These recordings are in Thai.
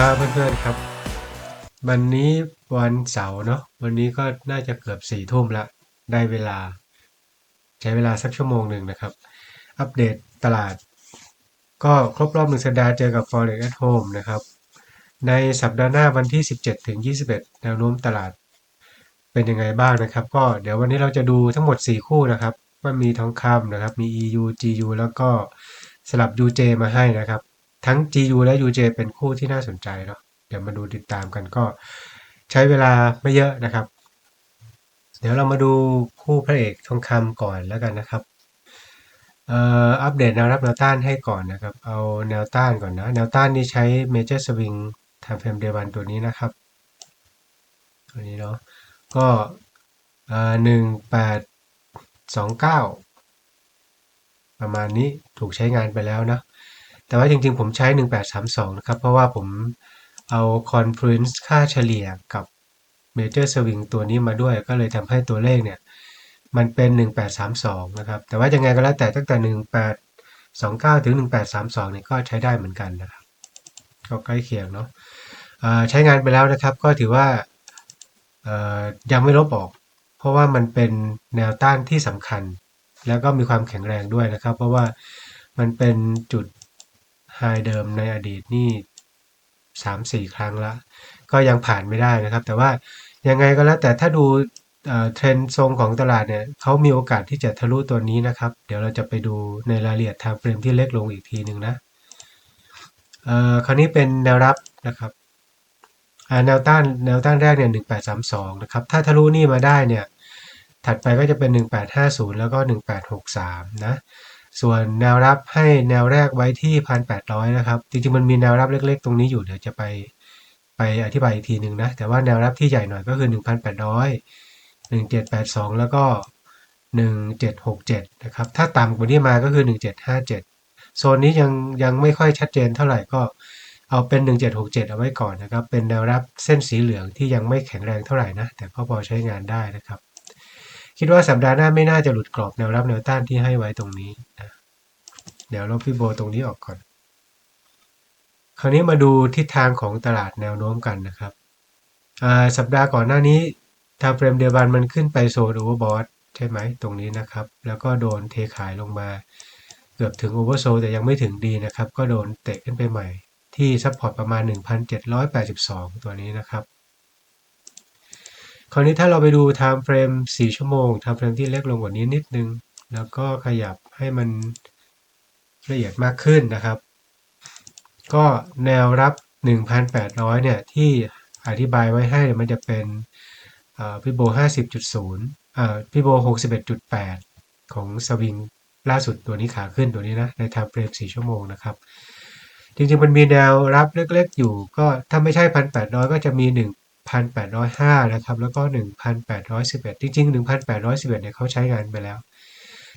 สวัสดีครับเพื่อนๆครับ วันนี้วันเสาร์เนาะวันนี้ก็น่าจะเกือบสี่ทุ่มละได้เวลา ใช้เวลาสักชั่วโมงหนึ่งนะครับ อัปเดตตลาด ก็ครบรอบหนึ่งสัปดาห์เจอกับ Forex at Home นะครับ ในสัปดาห์หน้าวันที่ 17ถึง21 แนวโน้มตลาด เป็นยังไงบ้างนะครับ ก็เดี๋ยววันนี้เราจะดูทั้งหมด 4 คู่นะครับว่ามีทองคำนะครับ มี EU GU แล้วก็สลับ UJ มาให้นะครับ ทั้ง GU และ UJ เป็นคู่ที่น่าสนใจเนาะเดี๋ยวมาดูติดตามกันก็ใช้เวลาไม่เยอะนะครับ เดี๋ยวเรามาดูคู่พระเอกทองคำก่อนแล้วกันนะครับเอ่ออัปเดตแนวรับแนวต้านให้ก่อนนะครับ เอาแนวต้านก่อนนะ แนวต้านนี่ใช้ Major Swing Time Frame Day 1ตัวนี้นะครับตัวนี้เนาะก็เอ่อหนึ่งแปดสองเก้าประมาณนี้ถูกใช้งานไปแล้วนะ แต่ว่าจริงๆ ผมใช้ 1832 นะครับ เพราะว่าผมเอา Confluence ค่าเฉลี่ยกับ Major Swing ตัวนี้มาด้วย ก็เลยทำให้ตัวเลขเนี่ย มันเป็น 1832 นะครับ แต่ว่ายังไงก็แล้วแต่ตั้งแต่ 1829 ถึง 1832 เนี่ยก็ใช้ได้เหมือนกันนะครับ ก็ใกล้เคียงเนาะใช้งานไปแล้วนะครับ ก็ถือว่ายังไม่ลบออก เพราะว่ามันเป็นแนวต้านที่สำคัญ แล้วก็มีความแข็งแรงด้วยนะครับ เพราะว่ามันเป็นจุด ไฮเดิมในอดีตนี่3-4ครั้งละ ก็ยังผ่านไม่ได้นะครับ แต่ว่ายังไงก็แล้วแต่ถ้าดูเทรนด์ทรงของตลาดเนี่ยเขามีโอกาสที่จะทะลุตัวนี้นะครับ เดี๋ยวเราจะไปดูในรายละเอียดทม์เฟรมที่เล็กลงอีกทีหนึ่งนะคราวนี้เป็นแนวรับนะครับแนวต้านแนวต้านแรกเนี่ย1832นะครับ ถ้าทะลุนี่มาได้เนี่ย ถัดไปก็จะเป็น1850แล้วก็1863นะ ส่วนแนวรับให้แนวแรกไว้ที่1,800นะครับ จริงๆมันมีแนวรับเล็กๆ ตรงนี้อยู่เดี๋ยวจะไปไปอธิบายอีกทีหนึ่งนะ แต่ว่าแนวรับที่ใหญ่หน่อยก็คือ1,800 1782แปดร้อยหนึ่งเจ็ดแปดสองแล้วก็1767นะครับ ถ้าต่ำกว่านี้มาก็คือ1757โซนนี้ยังยังไม่ค่อยชัดเจนเท่าไหร่ก็เอาเป็น 1767 เอาไว้ก่อนนะครับ เป็นแนวรับเส้นสีเหลืองที่ยังไม่แข็งแรงเท่าไหร่นะ แต่ก็พอใช้งานได้นะครับ คิดว่าสัปดาห์หน้าไม่น่าจะหลุดกรอบแนวรับแนวต้านที่ให้ไว้ตรงนี้นะเดี๋ยวลบพี่โบตรงนี้ออกก่อน คราวนี้มาดูทิศทางของตลาดแนวโน้มกันนะครับสัปดาห์ก่อนหน้านี้ทางเฟรมเดียบันมันขึ้นไปโซนโอเวอร์บอทใช่ไหมตรงนี้นะครับ แล้วก็โดนเทขายลงมา เกือบถึงโอเวอร์โซแต่ยังไม่ถึงดีนะครับ ก็โดนเตะขึ้นไปใหม่ ที่ซัพพอร์ตประมาณ 1,782 ตัวนี้นะครับ คราวนี้ถ้าเราไปดู time frame 4ชั่วโมง time frame ที่เล็กลงกว่านี้นิดนึง แล้วก็ขยับให้มันละเอียดมากขึ้นนะครับ ก็แนวรับ 1,800 เนี่ย ที่อธิบายไว้ให้มันจะเป็นพี่โบ 50.0อ่าพี่โบ 61.8 ของสวิงล่าสุดตัวนี้ขาขึ้นตัวนี้นะ ใน time frame 4ชั่วโมงนะครับ จริงๆ มันมีแนวรับเล็กๆ อยู่ ก็ถ้าไม่ใช่ 1,800 ก็จะมี 1,805 นะครับ แล้วก็ 1,811 จริง ๆ 1,811 เนี่ยเขาใช้งานไปแล้ว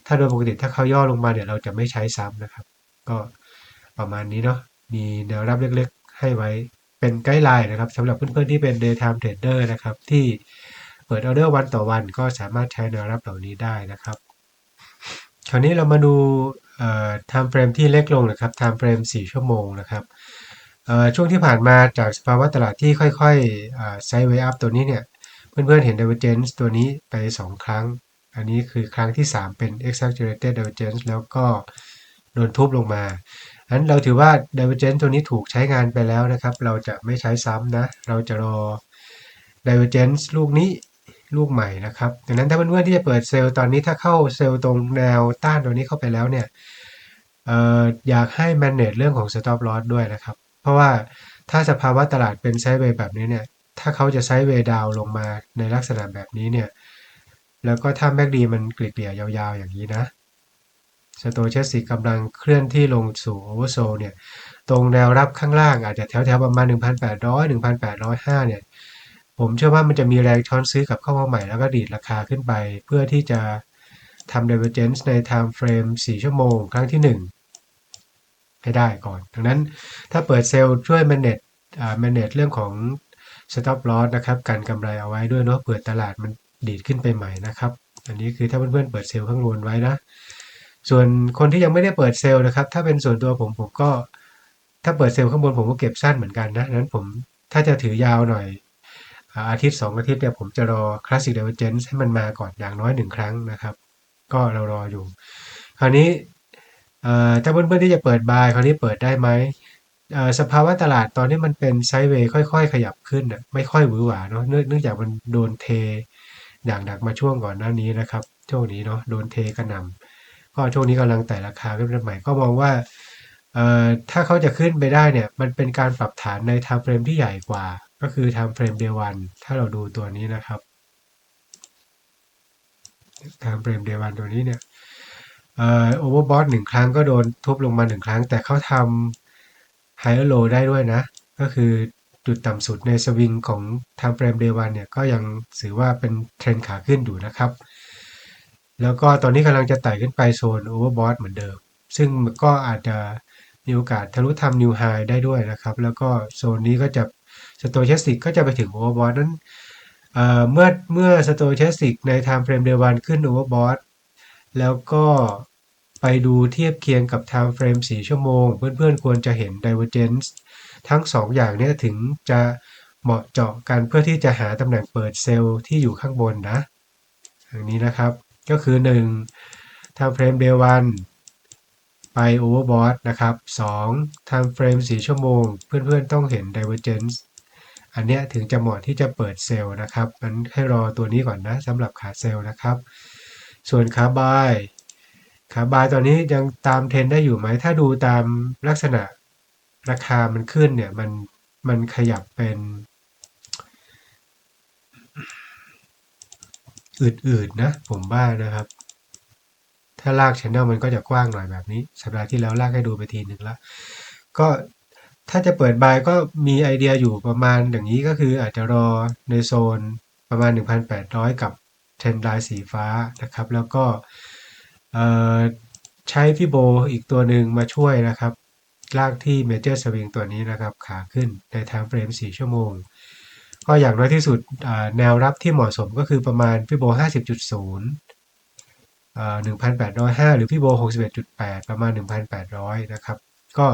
ถ้าโดยปกติถ้าเขาย่อลงมาเดี๋ยวเราจะไม่ใช้ซ้ำนะครับ ก็ประมาณนี้เนาะ มีแนวรับเล็กๆ ให้ไว้เป็นไกด์ไลน์นะครับสำหรับเพื่อนๆที่เป็น daytime trader นะครับ ที่เปิดออเดอร์วันต่อวันก็สามารถใช้แนวรับเหล่านี้ได้นะครับ คราวนี้เรามาดู time frame ที่เล็กลงนะครับ time frame 4 ชั่วโมงนะครับ ช่วงที่ผ่านมาจากสภาวะตลาดที่ค่อยๆไซด์เวย์อัพตัวนี้เนี่ย เพื่อนๆเห็น divergence ตัวนี้ไป 2 ครั้ง อันนี้คือครั้งที่ 3 เป็น exaggerated divergence แล้วก็โดนทุบลงมาอันนั้นเราถือว่า divergence ตัวนี้ถูกใช้งานไปแล้วนะครับ เราจะไม่ใช้ซ้ำนะ เราจะรอ divergence ลูกนี้ลูกใหม่นะครับ ดังนั้นถ้าเพื่อนๆที่จะเปิดเซลล์ตอนนี้ถ้าเข้าเซลล์ตรงแนวต้านตัวนี้เข้าไปแล้วเนี่ยอออยากให้ manage เรื่องของ stop loss ด้วยนะครับ เพราะว่าถ้าสภาวะตลาดเป็นไซด์เวย์แบบนี้เนี่ยถ้าเขาจะไซด์เวย์ดาวลงมาในลักษณะแบบนี้เนี่ยแล้วก็ถ้าแมกดีมันเกลี่ยยาวๆอย่างนี้นะสโตเชสติกกำลังเคลื่อนที่ลงสู่โอเวอร์โซเนี่ยตรงแนวรับข้างล่างอาจจะแถวๆประมาณ 1,800 1,805เนี่ยผมเชื่อว่ามันจะมีแรงช้อนซื้อกับเข้ามาใหม่แล้วก็ดีดราคาขึ้นไป เพื่อที่จะทำ divergence ใน time frame 4 ชั่วโมง ครั้งที่1 ให้ได้ก่อน ดังนั้นถ้าเปิดเซลล์ช่วย manage อ่า manage เรื่องของ stop loss นะครับกันกำไรเอาไว้ด้วยเนาะเปิดตลาดมันดีดขึ้นไปใหม่นะครับ อันนี้คือถ้าเพื่อนๆเปิดเซลล์ข้างบนไว้นะ ส่วนคนที่ยังไม่ได้เปิดเซลล์นะครับ ถ้าเป็นส่วนตัวผมผมก็ ถ้าเปิดเซลล์ข้างบนผมก็เก็บสั้นเหมือนกันนะนั้นผมถ้าจะถือยาวหน่อยอาทิตย์ 2 อาทิตย์เนี่ยผมจะรอ Classic Divergence ให้มันมาก่อนอย่างน้อย1ครั้งนะครับ ก็เรารออยู่ คราวนี้ ถ้าเพื่อนๆที่จะเปิดบายคราวนี้เปิดได้ไหมเอ่อสภาวะตลาดตอนนี้มันเป็นไซด์เวย์ค่อยๆ ขยับขึ้นน่ะไม่ค่อยหวือหวาเนาะเนื่องจากมันโดนเทอย่างหนักมาช่วงก่อนหน้านี้นะครับช่วงนี้เนาะโดนเทกระหน่ำก็ช่วงนี้กำลังไต่ราคาขึ้นใหม่ก็มองว่าเอ่อถ้าเขาจะขึ้นไปได้เนี่ยมันเป็นการปรับฐานใน time frame ที่ใหญ่กว่า ก็คือ time frame day one ถ้าเราดูตัวนี้นะครับ time frame day one ตัวนี้เนี่ย โอเวอร์บอทหนึ่งครั้งก็โดนทุบลงมาหนึ่งครั้ง แต่เขาทำไฮเออร์โลได้ด้วยนะ ก็คือจุดต่ำสุดในสวิงของทางเฟรมเดวันเนี่ยก็ยังถือว่าเป็นเทรนขาขึ้นอยู่นะครับ แล้วก็ตอนนี้กำลังจะไต่ขึ้นไปโซนโอเวอร์บอทเหมือนเดิม ซึ่งก็อาจจะมีโอกาสทะลุทำนิวไฮได้ด้วยนะครับ แล้วก็โซนนี้ก็จะสโต c ชสติกก็จะไปถึงโอเวอร์บอทนั้นเเมื่อเมื่อสโต c ชสติกใน time frame day one ขึ้นโอเวอร์บอท แล้วก็ไปดูเทียบเคียงกับ time frame 4 ชั่วโมง เพื่อนๆ ควรจะเห็น divergence ทั้ง 2 อย่างนี้ถึงจะเหมาะเจาะกันเพื่อที่จะหาตำแหน่งเปิดเซลล์ที่อยู่ข้างบนนะอย่างนี้นะครับก็คือ 1 time frame day 1ไป overbought นะครับ2 time frame 4 ชั่วโมง เพื่อนๆ ต้องเห็น divergence อันเนี้ยถึงจะเหมาะที่จะเปิดเซลล์นะครับงั้นให้รอตัวนี้ก่อนนะสำหรับขาเซลล์นะครับ ส่วนขาบายขาบายตอนนี้ยังตามเทรนได้อยู่ไหม ถ้าดูตามลักษณะราคามันขึ้นเนี่ยมันมันขยับเป็นอืดๆนะผมว่านะครับ ถ้าลากชแนลมันก็จะกว้างหน่อยแบบนี้ สัปดาห์ที่แล้วลากให้ดูไปทีหนึ่งแล้วก็ถ้าจะเปิดบายก็มีไอเดียอยู่ประมาณอย่างนี้ก็คืออาจจะรอในโซนประมาณ 1,800 กับ ทรนไลน์สีฟ้านะครับ แล้วก็ใช้ฟิโบอีกตัวหนึ่งมาช่วยนะครับลากที่เมเจอร์สวิงตัวนี้นะครับขาขึ้นใน time frame 4ชั่วโมง ก็อย่างน้อยที่สุดแนวรับที่เหมาะสมก็คือประมาณฟิโบ 50.0 1,805 หรือฟิโบ 61.8 ประมาณ 1,800 นะครับ ก็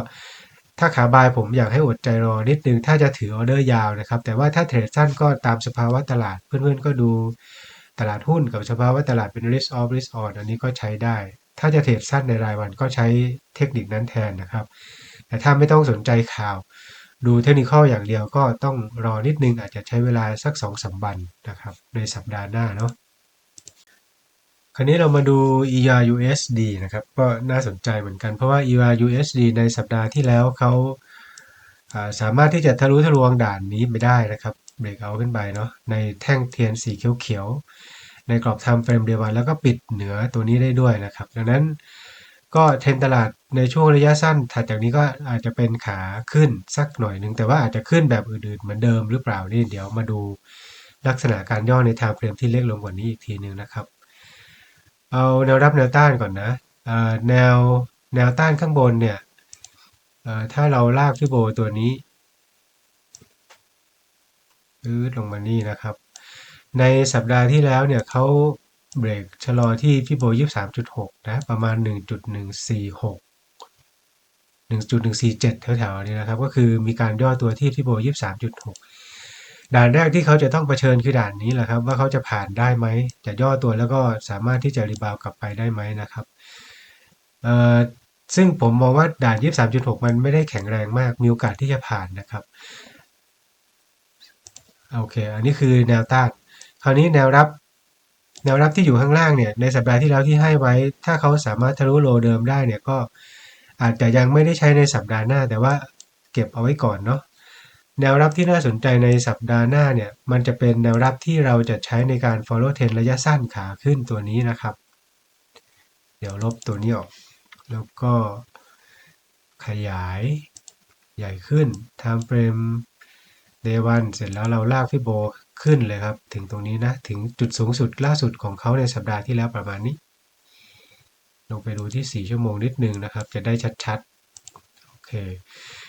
ถ้าขาบายผมอยากให้อดใจรอนิดนึง ถ้าจะถือออเดอร์ยาวนะครับ แต่ว่าถ้าเทรดสั้นก็ตามสภาวะตลาดเพื่อนๆก็ดู ตลาดหุ้นกับสภาะวะตลาดเป็น risk off risk on อันนี้ก็ใช้ได้ ถ้าจะเทรดสั้นในรายวันก็ใช้เทคนิคนั้นแทนนะครับ แต่ถ้าไม่ต้องสนใจข่าว ดูเทคนิคอย่างเดียวก็ต้องรอนิดนึงอาจจะใช้เวลาสัก2อสวันนะครับ ในสัปดาห์หน้าเนาะคราวนี้เรามาดู ER USD นะครับ ก็น่าสนใจเหมือนกันเพราะว่า ER USD ในสัปดาห์ที่แล้วเขาสามารถที่จะทะลุทะลวงด่านนี้ไปได้นะครับ เบรกเอาขึ้นไปเนาะในแท่งเทียนสีเขียวๆในกรอบ time frame เดียวันแล้วก็ปิดเหนือตัวนี้ได้ด้วยนะครับ ดังนั้นก็เทรนตลาดในช่วงระยะสั้น ถัดจากนี้ก็อาจจะเป็นขาขึ้นสักหน่อยหนึ่งแต่ว่าอาจจะขึ้นแบบอื่นๆเหมือนเดิมหรือเปล่านี่เดี๋ยวมาดูลักษณะการย่อใน time frame ที่เล็กลงกว่านี้อีกทีหนึ่งนะครับ เอาแนวรับแนวต้านก่อนนะแนวแนวต้านข้างบนเนี่ยถ้าเราลากฟิโบตัวนี้ ยืดลงมานี่นะครับ ในสัปดาห์ที่แล้วเนี่ยเขาเบรกชะลอที่ฟิโบ23.6นะ ประมาณ1.146 1.147แถวๆนี้นะครับ ก็คือมีการย่อตัวที่ฟิโบ23.6ด่านแรกที่เขาจะต้องเผชิญคือด่านนี้แหละครับ ว่าเขาจะผ่านได้ไหม จะย่อตัวแล้วก็สามารถที่จะรีบาวกลับไปได้ไหมนะครับเอ่อซึ่งผมมองว่าด่าน 23.6 มันไม่ได้แข็งแรงมาก มีโอกาสที่จะผ่านนะครับ โอเค อันนี้คือแนวต้าน คราวนี้แนวรับ แนวรับที่อยู่ข้างล่างเนี่ย ในสัปดาห์ที่แล้วที่ให้ไว้ ถ้าเขาสามารถทะลุโลเดิมได้เนี่ยก็อาจจะยังไม่ได้ใช้ในสัปดาห์หน้า แต่ว่าเก็บเอาไว้ก่อนเนาะ แนวรับที่น่าสนใจในสัปดาห์หน้าเนี่ย มันจะเป็นแนวรับที่เราจะใช้ในการ follow trend ระยะสั้นขาขึ้นตัวนี้นะครับ เดี๋ยวลบตัวนี้ออก แล้วก็ขยายใหญ่ขึ้น time frame day one เสร็จแล้วเราลากฟิโบขึ้นเลยครับ ถึงตรงนี้นะ ถึงจุดสูงสุดล่าสุดของเขาในสัปดาห์ที่แล้วประมาณนี้ ลงไปดูที่ 4 ชั่วโมงนิดนึงนะครับ จะได้ชัดๆ โอเค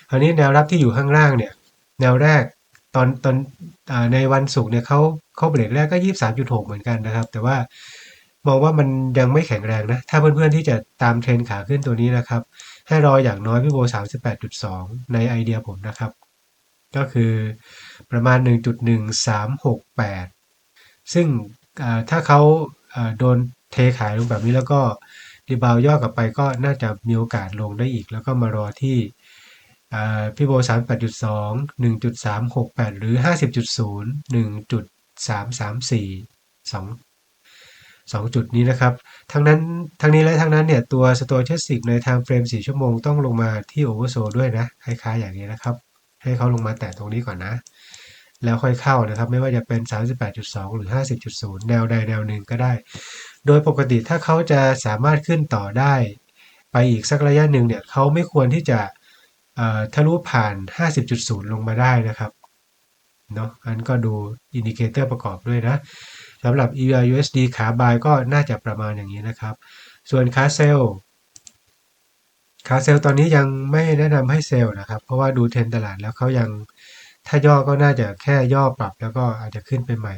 คราวนี้แนวรับที่อยู่ข้างล่างเนี่ย แนวแรกตอนตอนอในวันศุกร์เนี่ยเขาเขาเบรกแรกก็ 23.6 เหมือนกันนะครับ แต่ว่ามองว่ามันยังไม่แข็งแรงนะ ถ้าเพื่อนๆที่จะตามเทรนขาขึ้นตัวนี้นะครับ ให้รออย่างน้อยพี่โบ 38.2 ในไอเดียผมนะครับ ก็คือประมาณ 1.1368 ซึ่งถ้าเขาโดนเทขายลงแบบนี้แล้วก็รีบาวย่อกลับไปก็น่าจะมีโอกาสลงได้อีก แล้วก็มารอที่พี่โบ 38.2 1.368 หรือ 50.0 1.334 2 2 จุดนี้นะครับ ทั้งนั้นทั้งนี้และทั้งนั้นเนี่ย ตัว Stochastic ใน time frame 4ชั่วโมงต้องลงมาที่ Oversold ด้วยนะ คล้ายๆอย่างนี้นะครับ ให้เขาลงมาแตะตรงนี้ก่อนนะ แล้วค่อยเข้านะครับ ไม่ว่าจะเป็น 38.2 หรือ 50.0 แนวใดแนวหนึ่งก็ได้ โดยปกติถ้าเขาจะสามารถขึ้นต่อได้ ไปอีกสักระยะหนึ่งเนี่ยเขาไม่ควรที่จะทะลุผ่าน 50.0 ลงมาได้นะครับเนาะอันก็ดูอินดิเคเตอร์ประกอบด้วยนะสำหรับ EUR USD ขาบายก็น่าจะประมาณอย่างนี้นะครับ ส่วนขาเซล ขาเซลล์ตอนนี้ยังไม่แนะนำให้เซลล์นะครับ เพราะว่าดูเทรนตลาดแล้วเขายังถ้าย่อก็น่าจะแค่ย่อปรับแล้วก็อาจจะขึ้นไปใหม่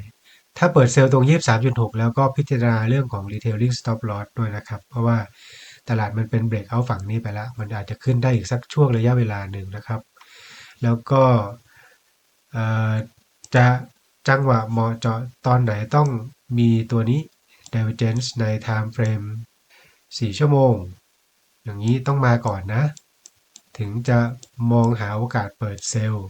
ถ้าเปิดเซลล์ตรง 23.6 แล้วก็พิจารณาเรื่องของ retailing stop loss ด้วยนะครับ เพราะว่าตลาดมันเป็นเบรกเอาฝั่งนี้ไปแล้ว มันอาจจะขึ้นได้อีกสักช่วงระยะเวลาหนึ่งนะครับ แล้วก็จะจังหวะเหมาะเจาะตอนไหนต้องมีตัวนี้ divergence ใน time frame 4 ชั่วโมง อย่างนี้ต้องมาก่อนนะ ถึงจะมองหาโอกาสเปิดเซลล์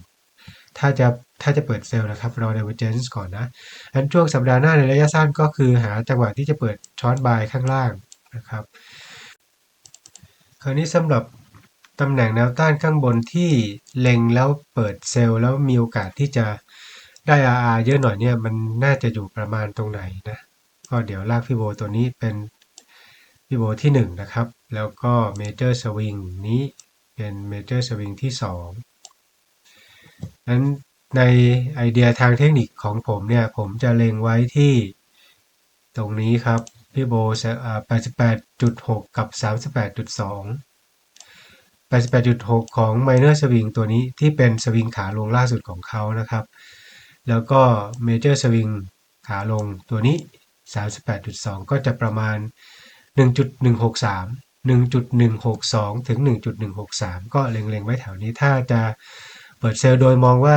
ถ้าจะถ้าจะเปิดเซลล์นะครับรอ divergence ก่อนนะอันช่วงสัปดาห์หน้าในระยะสั้นก็คือหาจังหวะที่จะเปิดช้อนบายข้างล่างนะครับคราวนี้สำหรับตำแหน่งแนวต้านข้างบนที่เล็งแล้วเปิดเซลล์แล้วมีโอกาสที่จะได้ RR เยอะหน่อยเนี่ยมันน่าจะอยู่ประมาณตรงไหนนะก็เดี๋ยวลากฟิโบตัวนี้เป็น ฟิโบที่ 1 นะครับ แล้วก็เมเจอร์สวิงนี้เป็นเมเจอร์สวิงที่2นั้นในไอเดียทางเทคนิคของผมเนี่ย ผมจะเล็งไว้ที่ตรงนี้ครับพี่โบ88.6 กับ 38.2 88.6 ของ Minor Swing ตัวนี้ที่เป็นสวิงขาลงล่าสุดของเขานะครับ แล้วก็ Major Swing ขาลงตัวนี้ 38.2 ก็จะประมาณ 1.163 1.162 ถึง 1.163 ก็เล็งๆ ไว้แถวนี้ถ้าจะเปิดเซลล์โดยมองว่า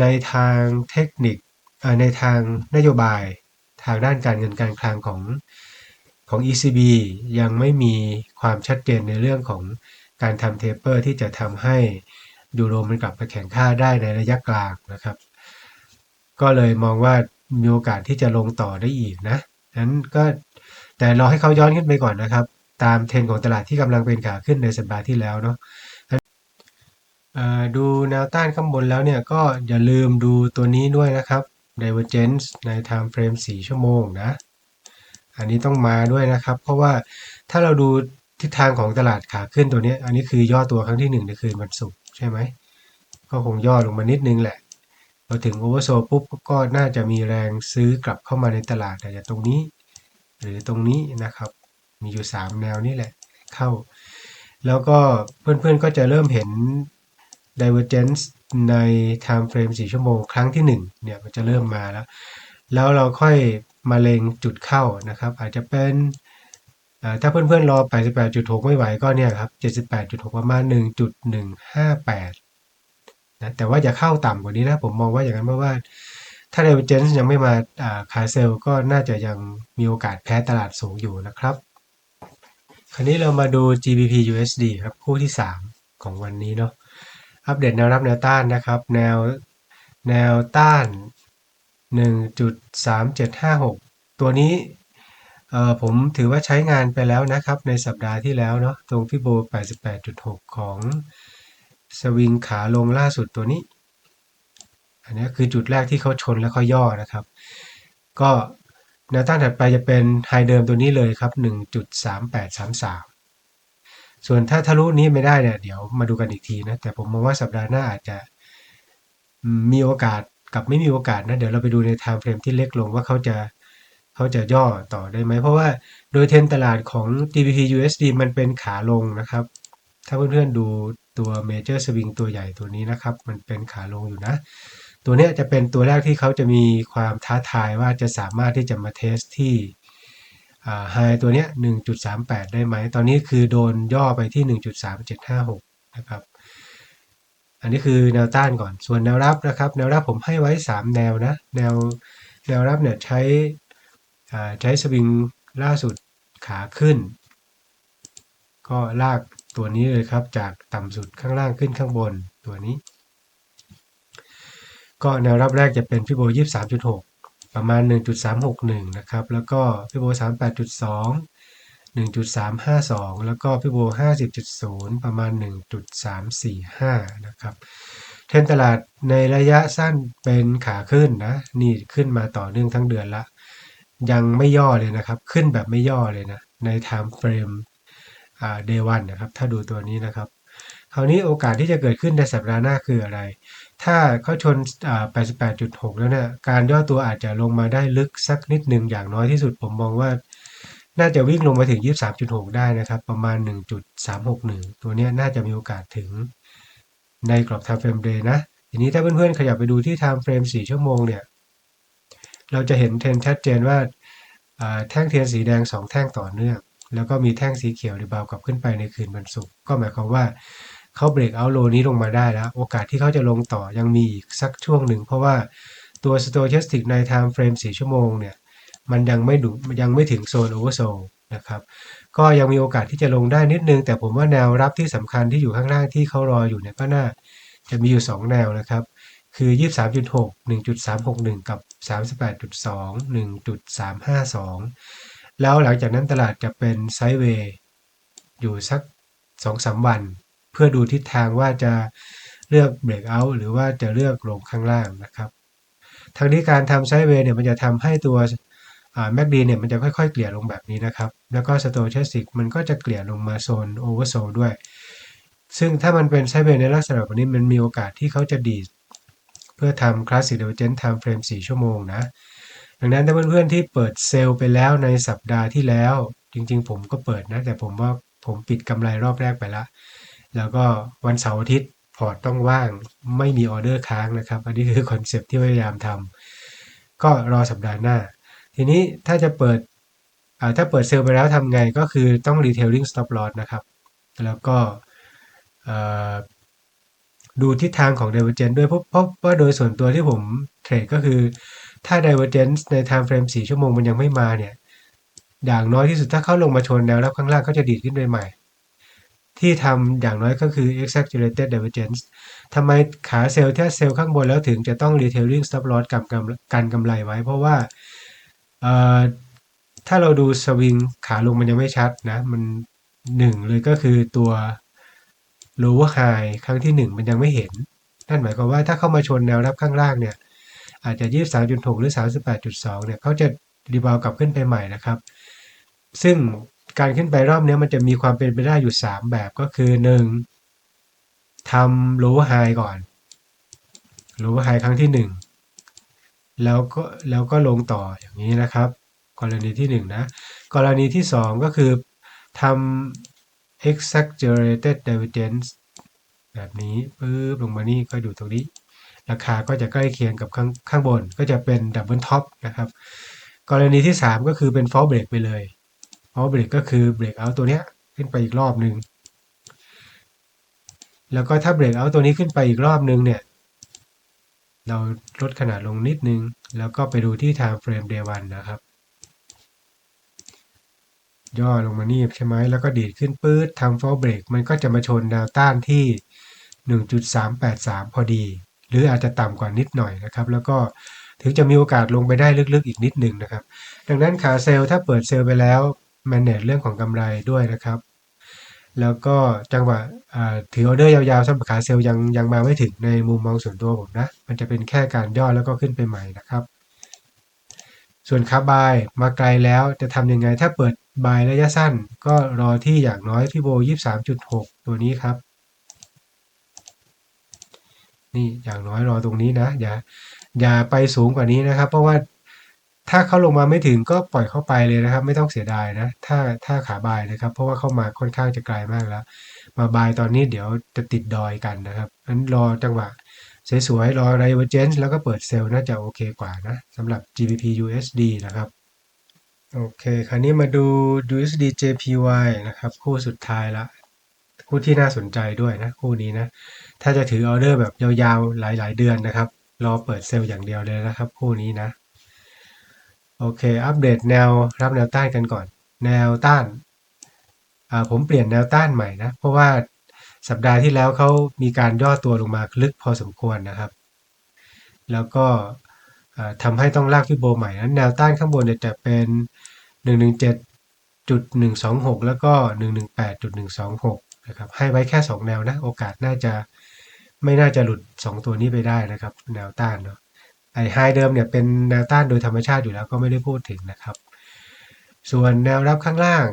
ในทางเทคนิคในทางนโยบายทางด้านการเงินการคลังของของ ECB ยังไม่มีความชัดเจนในเรื่องของการทำเทปเปอร์ที่จะทำให้ยูโรมันกลับไปแข่งค่าได้ในระยะกลางนะครับ ก็เลยมองว่ามีโอกาสที่จะลงต่อได้อีกนะนั้นก็ แต่รอให้เขาย้อนขึ้นไปก่อนนะครับ ตามเทรนของตลาดที่กำลังเป็นขาขึ้นในสัปดาห์ที่แล้วเนาะดูแนวต้านข้างบนแล้วเนี่ยก็อย่าลืมดูตัวนี้ด้วยนะครับ divergence ใน time frame 4 ชั่วโมงนะ อันนี้ต้องมาด้วยนะครับ เพราะว่าถ้าเราดูทิศทางของตลาดขาขึ้นตัวนี้ อันนี้คือย่อตัวครั้งที่หนึ่งในคืนวันศุกร์ใช่ไหม ก็คงย่อลงมานิดนึงแหละพอถึงโอเวอร์โซปุ๊บก็น่าจะมีแรงซื้อกลับเข้ามาในตลาดแต่ตรงนี้ หรือตรงนี้นะครับ มีอยู่ 3 แนวนี่แหละเข้า แล้วก็เพื่อนๆก็จะเริ่มเห็น divergence ใน time frame 4 ชั่วโมงครั้งที่ 1 เนี่ยมันจะเริ่มมาแล้ว แล้วเราค่อยมาเล็งจุดเข้านะครับ อาจจะเป็นถ้าเพื่อนๆรอ 88.6 ไม่ไหวก็เนี่ยครับ 78.6 ประมาณ 1.158นะแต่ว่าอย่าเข้าต่ำกว่านี้นะ ผมมองว่าอย่างนั้นเพราะว่า ถ้า divergence ยังไม่มาขายเซลล์ก็น่าจะยังมีโอกาสแพ้ตลาดสูงอยู่นะครับ คราวนี้เรามาดู GBP USD ครับคู่ที่ 3 ของวันนี้เนาะอัปเดตแนวรับแนวต้านนะครับ แนวแนวต้าน 1.3756 ตัวนี้เออผมถือว่าใช้งานไปแล้วนะครับ ในสัปดาห์ที่แล้วเนาะตรงฟิโบ 88.6 ของสวิงขาลงล่าสุดตัวนี้ อันนี้คือจุดแรกที่เขาชนแล้วเขาย่อนะครับ ก็แนวต้านถัดไปจะเป็นไฮเดิมตัวนี้เลยครับ 1.3833 ส่วนถ้าทะลุนี้ไม่ได้เนี่ยเดี๋ยวมาดูกันอีกทีนะ แต่ผมมองว่าสัปดาห์หน้าอาจจะมีโอกาสกับไม่มีโอกาสนะ เดี๋ยวเราไปดูใน time frame ที่เล็กลงว่าเขาจะเขาจะย่อต่อได้ไหม เพราะว่าโดยเทรนตลาดของ GBP USD มันเป็นขาลงนะครับ ถ้าเพื่อนๆดูตัว Major Swing ตัวใหญ่ตัวนี้นะครับ มันเป็นขาลงอยู่นะ ตัวนี้จะเป็นตัวแรกที่เขาจะมีความท้าทายว่าจะสามารถที่จะมาเทสที่ไฮตัวนี้1.38 ได้ไหม ตอนนี้คือโดนย่อไปที่ 1.3756 นะครับ อันนี้คือแนวต้านก่อน ส่วนแนวรับนะครับ แนวรับผมให้ไว้ 3 แนวนะ แนวแนวรับเนี่ยใช้ใช้สวิงล่าสุดขาขึ้น ก็ลากตัวนี้เลยครับ จากต่ำสุดข้างล่างขึ้นข้างบนตัวนี้ ก็แนวรับแรกจะเป็นฟิโบ 23.6 ประมาณ 1.361 นะครับ แล้วก็ฟิโบ 38.2 1.352 แล้วก็ฟิโบ 50.0 ประมาณ 1.345 นะครับเทรนตลาดในระยะสั้นเป็นขาขึ้นนะ นี่ขึ้นมาต่อเนื่องทั้งเดือนละ ยังไม่ย่อเลยนะครับ ขึ้นแบบไม่ย่อเลยนะ ใน time frame อ่า day one นะครับ ถ้าดูตัวนี้นะครับ คราวนี้โอกาสที่จะเกิดขึ้นในสัปดาห์หน้าคืออะไร ถ้าเขาชน 88.6 แล้วเนี่ยการย่อตัวอาจจะลงมาได้ลึกสักนิดหนึ่งอย่างน้อยที่สุดผมมองว่า น่าจะวิ่งลงมาถึง 23.6 ได้นะครับ ประมาณ 1.361 ตัวนี้น่าจะมีโอกาสถึงในกรอบ time frame day นะทีนี้ถ้าเพื่อนๆขยับไปดูที่ time frame 4 ชั่วโมงเนี่ย เราจะเห็นเทรนชัดเจนว่าอ่าแท่งเทียนสีแดง 2 แท่งต่อเนื่อง แล้วก็มีแท่งสีเขียวรีบาวกลับขึ้นไปในคืนวันศุกร์ก็หมายความว่า เขาเบรกเอาโลนี้ลงมาได้แล้ว โอกาสที่เขาจะลงต่อยังมีอีกสักช่วงหนึ่ง เพราะว่าตัว stochastic ใน time frame 4ชั่วโมงเนี่ยมันยังไม่ดูยังไม่ถึงโซนโอเวอร์โซนะครับก็ยังมีโอกาสที่จะลงได้นิดนึง แต่ผมว่าแนวรับที่สำคัญที่อยู่ข้างล่างที่เขารออยู่เนี่ยก็น่าจะมีอยู่ 2 แนวนะครับ คือ 23.6 1.361 กับ 38.2 1.352 แล้วหลังจากนั้นตลาดจะเป็นไซด์เวย์อยู่สัก 2-3 วัน เพื่อดูทิศทางว่าจะเลือกเบรกเอาท์หรือว่าจะเลือกลงข้างล่างนะครับทางนี้การทำไซด์เวย์เนี่ยมันจะทำให้ตัวแม็กดีเนี่ยมันจะค่อยๆ เกลี่ยลงแบบนี้นะครับ แล้วก็สโตเชสิกมันก็จะเกลี่ยลงมาโซนโอเวอร์โซด้วย ซึ่งถ้ามันเป็นไซด์เวย์ในลักษณะแบบนี้มันมีโอกาสที่เขาจะดีดเพื่อทำคลาสสิกเดเวเจนไทม์เฟรม4 ชั่วโมงนะ ดังนั้นถ้าเพื่อนๆที่เปิดเซลล์ไปแล้วในสัปดาห์ที่แล้ว จริงๆ ผมก็เปิดนะ แต่ผมว่าผมปิดกำไรรอบแรกไปละ แล้วก็วันเสาร์อาทิตย์พอร์ตต้องว่างไม่มีออเดอร์ค้างนะครับ อันนี้คือคอนเซปที่พยายามทำก็รอสัปดาห์หน้า ทีนี้ถ้าจะเปิดถ้าเปิดเซลล์ไปแล้วทำไงก็คือต้อง retailing stop loss นะครับ แล้วก็ดูทิศทางของ divergence ด้วยเพราะเพราะว่าโดยส่วนตัวที่ผมเทรดก็คือ ถ้า divergence ใน time frame 4 ชั่วโมงมันยังไม่มาเนี่ยอย่างน้อยที่สุดถ้าเข้าลงมาชนแนวรับข้างล่างก็จะดีดขึ้นไปใหม่ ที่ทำอย่างน้อยก็คือ exaggerated divergence ทำไมขาเซลล์ถ้าเซลล์ข้างบนแล้วถึงจะต้อง retailing stop loss กับการกำไรไว้ เพราะว่าถ้าเราดูสวิงขาลงมันยังไม่ชัดนะ มันหนึ่งเลยก็คือตัว lower high ครั้งที่1มันยังไม่เห็น นั่นหมายความว่าถ้าเข้ามาชนแนวรับข้างล่างเนี่ย อาจจะ 23.6 หรือ 38.2 เนี่ยเขาจะรีบาวกลับขึ้นไปใหม่นะครับ ซึ่ง การขึ้นไปรอบนี้มันจะมีความเป็นไปได้อยู่ 3 แบบก็คือ 1. ทำ lower high ก่อน lower high ครั้งที่ 1 แล้วก็แล้วก็ลงต่ออย่างนี้นะครับ กรณีที่ 1 นะ กรณีที่ 2 ก็คือทำ exaggerated divergence แบบนี้ปึ๊บลงมานี่ก็อยู่ตรงนี้ ราคาก็จะใกล้เคียงกับข้างข้างบนก็จะเป็น double top นะครับ กรณีที่ 3 ก็คือเป็น fall break ไปเลย fall break ก็คือ break out ตัวเนี้ยขึ้นไปอีกรอบหนึ่งแล้วก็ถ้า break out ตัวนี้ขึ้นไปอีกรอบหนึ่งเนี่ย เราลดขนาดลงนิดนึง แล้วก็ไปดูที่ time frame day one นะครับ ย่อลงมานี่ใช่ไหมแล้วก็ดีดขึ้นปื๊ดทำ fall break มันก็จะมาชนแนวต้านที่ 1.383 พอดี หรืออาจจะต่ำกว่านิดหน่อยนะครับ แล้วก็ถึงจะมีโอกาสลงไปได้ลึกๆอีกนิดหนึ่งนะครับ ดังนั้นขาเซลล์ถ้าเปิดเซลล์ไปแล้ว manage เรื่องของกำไรด้วยนะครับ แล้วก็จังหวะถือออเดอร์ยาวๆสำหรับขาเซลล์ยังยังมาไม่ถึงในมุมมองส่วนตัวผมนะ มันจะเป็นแค่การย่อแล้วก็ขึ้นไปใหม่นะครับ ส่วนขาบายมาไกลแล้วจะทำยังไงถ้าเปิดบายระยะสั้น ก็รอที่อย่างน้อยที่โบ23.6 ตัวนี้ครับนี่อย่างน้อยรอตรงนี้นะอย่าอย่าไปสูงกว่านี้นะครับ เพราะว่า ถ้าเขาลงมาไม่ถึงก็ปล่อยเข้าไปเลยนะครับ ไม่ต้องเสียดายนะ ถ้าถ้าขาบายนะครับ เพราะว่าเข้ามาค่อนข้างจะไกลมากแล้ว มาบายตอนนี้เดี๋ยวจะติดดอยกันนะครับนั้นรอจังหวะสวยๆรอ divergence แล้วก็เปิดเซลล์น่าจะโอเคกว่านะสำหรับ GBP USD นะครับโอเคคราวนี้มาดู USD JPY นะครับ คู่สุดท้ายละคู่ที่น่าสนใจด้วยนะ คู่นี้นะ ถ้าจะถือออเดอร์แบบยาวๆหลายๆเดือนนะครับ รอเปิดเซลล์อย่างเดียวเลยนะครับ คู่นี้นะ โอเค อัปเดตแนวรับแนวต้านกันก่อน แนวต้านผมเปลี่ยนแนวต้านใหม่นะ เพราะว่าสัปดาห์ที่แล้วเขามีการย่อตัวลงมาลึกพอสมควรนะครับ แล้วก็ทำให้ต้องลากฟิโบใหม่นั้นแนวต้านข้างบนจะเป็น 117.126 แล้วก็ 118.126 นะครับ ให้ไว้แค่ 2 แนวนะ โอกาสน่าจะไม่น่าจะหลุด 2 ตัวนี้ไปได้นะครับ แนวต้านเนาะ ไอไฮเดิมเนี่ยเป็นแนวต้านโดยธรรมชาติอยู่แล้วก็ไม่ได้พูดถึงนะครับ ส่วนแนวรับข้างล่าง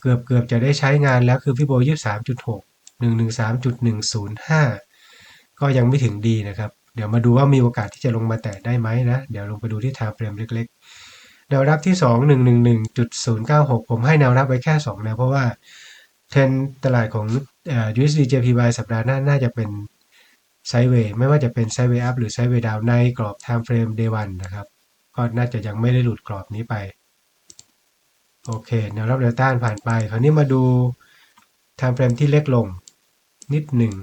เกือบเกือบจะได้ใช้งานแล้วคือฟิโบ23.6 113.105ก็ยังไม่ถึงดีนะครับ เดี๋ยวมาดูว่ามีโอกาสที่จะลงมาแตะได้ไหมนะ เดี๋ยวลงไปดูที่ time frame เล็กๆ แนวรับที่2 111.096ผมให้แนวรับไว้แค่2แนวเพราะว่าเทรนด์ตลาดของเอ่อ USD JPY สัปดาห์หน้าน่าจะเป็น ไซเวย์ไม่ว่าจะเป็นไซเวย์อัพหรือไซเวย์ดาวในกรอบ time frame day 1นะครับ ก็น่าจะยังไม่ได้หลุดกรอบนี้ไป โอเคแนวรับแนวต้านผ่านไป คราวนี้มาดู time frame ที่เล็กลงนิดหนึ่ง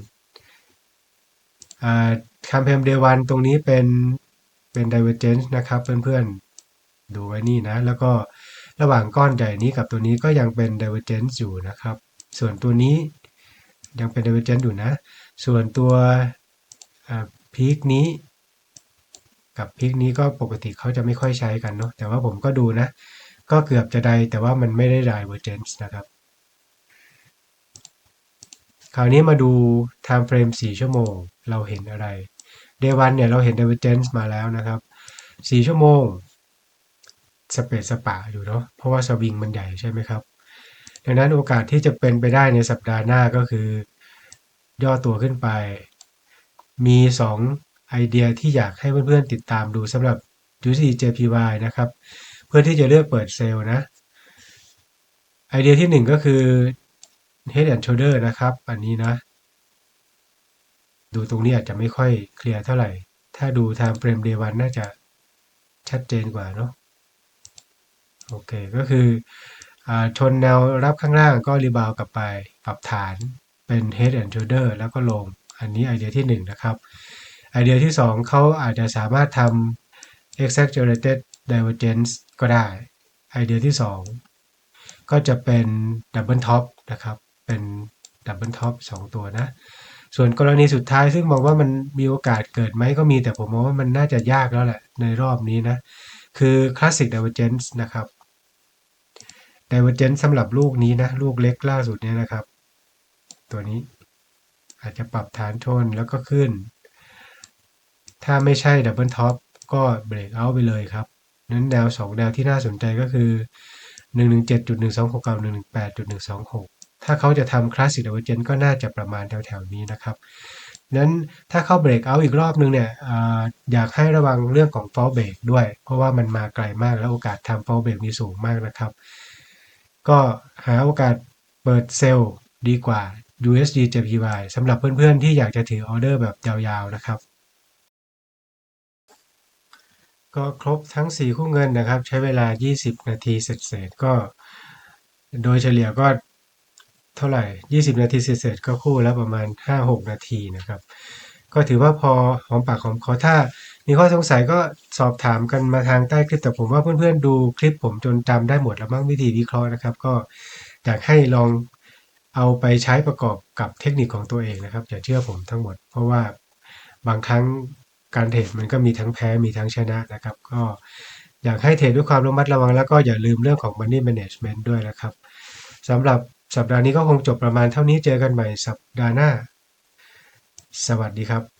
อ่า time frame day 1ตรงนี้เป็นเป็น divergence นะครับเพื่อนๆ ดูไว้นี่นะ แล้วก็ระหว่างก้อนใหญ่นี้กับตัวนี้ก็ยังเป็น divergence อยู่นะครับ ส่วนตัวนี้ยังเป็น divergence อยู่นะ ส่วนตัว พีคนี้ กับพีคนี้ก็ปกติเขาจะไม่ค่อยใช้กันเนาะแต่ว่าผมก็ดูนะ ก็เกือบจะได้แต่ว่ามันไม่ได้ divergence นะครับ คราวนี้มาดู time frame 4 ชั่วโมง เราเห็นอะไร day 1เนี่ยเราเห็น divergence มาแล้วนะครับ 4 ชั่วโมงสเปซสปะอยู่เนาะเพราะว่าสวิงมันใหญ่ใช่ไหมครับดังนั้นโอกาสที่จะเป็นไปได้ในสัปดาห์หน้าก็คือย่อตัวขึ้นไป มี2ไอเดียที่อยากให้เพื่อนๆติดตามดูสำหรับ USD JPY นะครับ เพื่อที่จะเลือกเปิดเซลล์นะไอเดียที่1ก็คือ Head and Shoulder นะครับ อันนี้นะ ดูตรงนี้อาจจะไม่ค่อยเคลียร์เท่าไหร่ ถ้าดู Time Frame Day 1น่าจะชัดเจนกว่าเนาะโอเค ก็คืออชนแนวรับข้างล่างก็รีบาวกลับไปปรับฐานเป็น Head and Shoulder แล้วก็ลง อันนี้ไอเดียที่1นนะครับไอเดียที่ 2เขาอาจจะสามารถทำ Exaggerated Divergence ก็ได้ ไอเดียที่ 2 ก็จะเป็น Double Top นะครับ เป็น Double Top 2ตัวนะ ส่วนกรณีสุดท้ายซึ่งมองว่ามันมีโอกาสเกิดไหมก็มีแต่ผมมองว่ามันน่าจะยากแล้วแหละในรอบนี้นะ คือ Classic Divergence นะครับ Divergence สำหรับลูกนี้นะ ลูกเล็กล่าสุดเนี่ยนะครับ ตัวนี้ อาจจะปรับฐานชนแล้วก็ขึ้น ถ้าไม่ใช่ Double Top ก็เบรกเอาไปเลยครับ นั้นแนว 2 แนวที่น่าสนใจก็คือ 117.126กับ118.126 ถ้าเขาจะทำ Classic Divergence ก็น่าจะประมาณแถวๆนี้นะครับนั้นถ้าเข้าเบรกเอาอีกรอบนึงเนี่ยออยากให้ระวังเรื่องของ fall break ด้วย เพราะว่ามันมาไกลมากแล้วโอกาสทำ fall break มีสูงมากนะครับ ก็หาโอกาสเปิดเซลล์ดีกว่า USD JPY สำหรับเพื่อนๆ ที่อยากจะถือออเดอร์แบบยาวๆนะครับ ก็ครบทั้ง 4 คู่เงินนะครับ ใช้เวลา 20 นาทีเสร็จๆก็ โดยเฉลี่ยก็เท่าไหร่ 20 นาทีเสร็จๆก็คู่แล้วประมาณ 5-6 นาทีนะครับ ก็ถือว่าพอหอมปากหอมคอถ้ามีข้อสงสัยก็สอบถามกันมาทางใต้คลิปแต่ผมว่าเพื่อนๆดูคลิปผมจนจำได้หมดแล้วมั้งวิธีวิเคราะห์นะครับ ก็อยากให้ลอง เอาไปใช้ประกอบกับเทคนิคของตัวเองนะครับอย่าเชื่อผมทั้งหมด เพราะว่าบางครั้งการเทรดมันก็มีทั้งแพ้มีทั้งชนะนะครับ ก็อยากให้เทรดด้วยความระมัดระวัง แล้วก็อย่าลืมเรื่องของ money management ด้วยนะครับสำหรับสัปดาห์นี้ก็คงจบประมาณเท่านี้เจอกันใหม่สัปดาห์หน้า สวัสดีครับ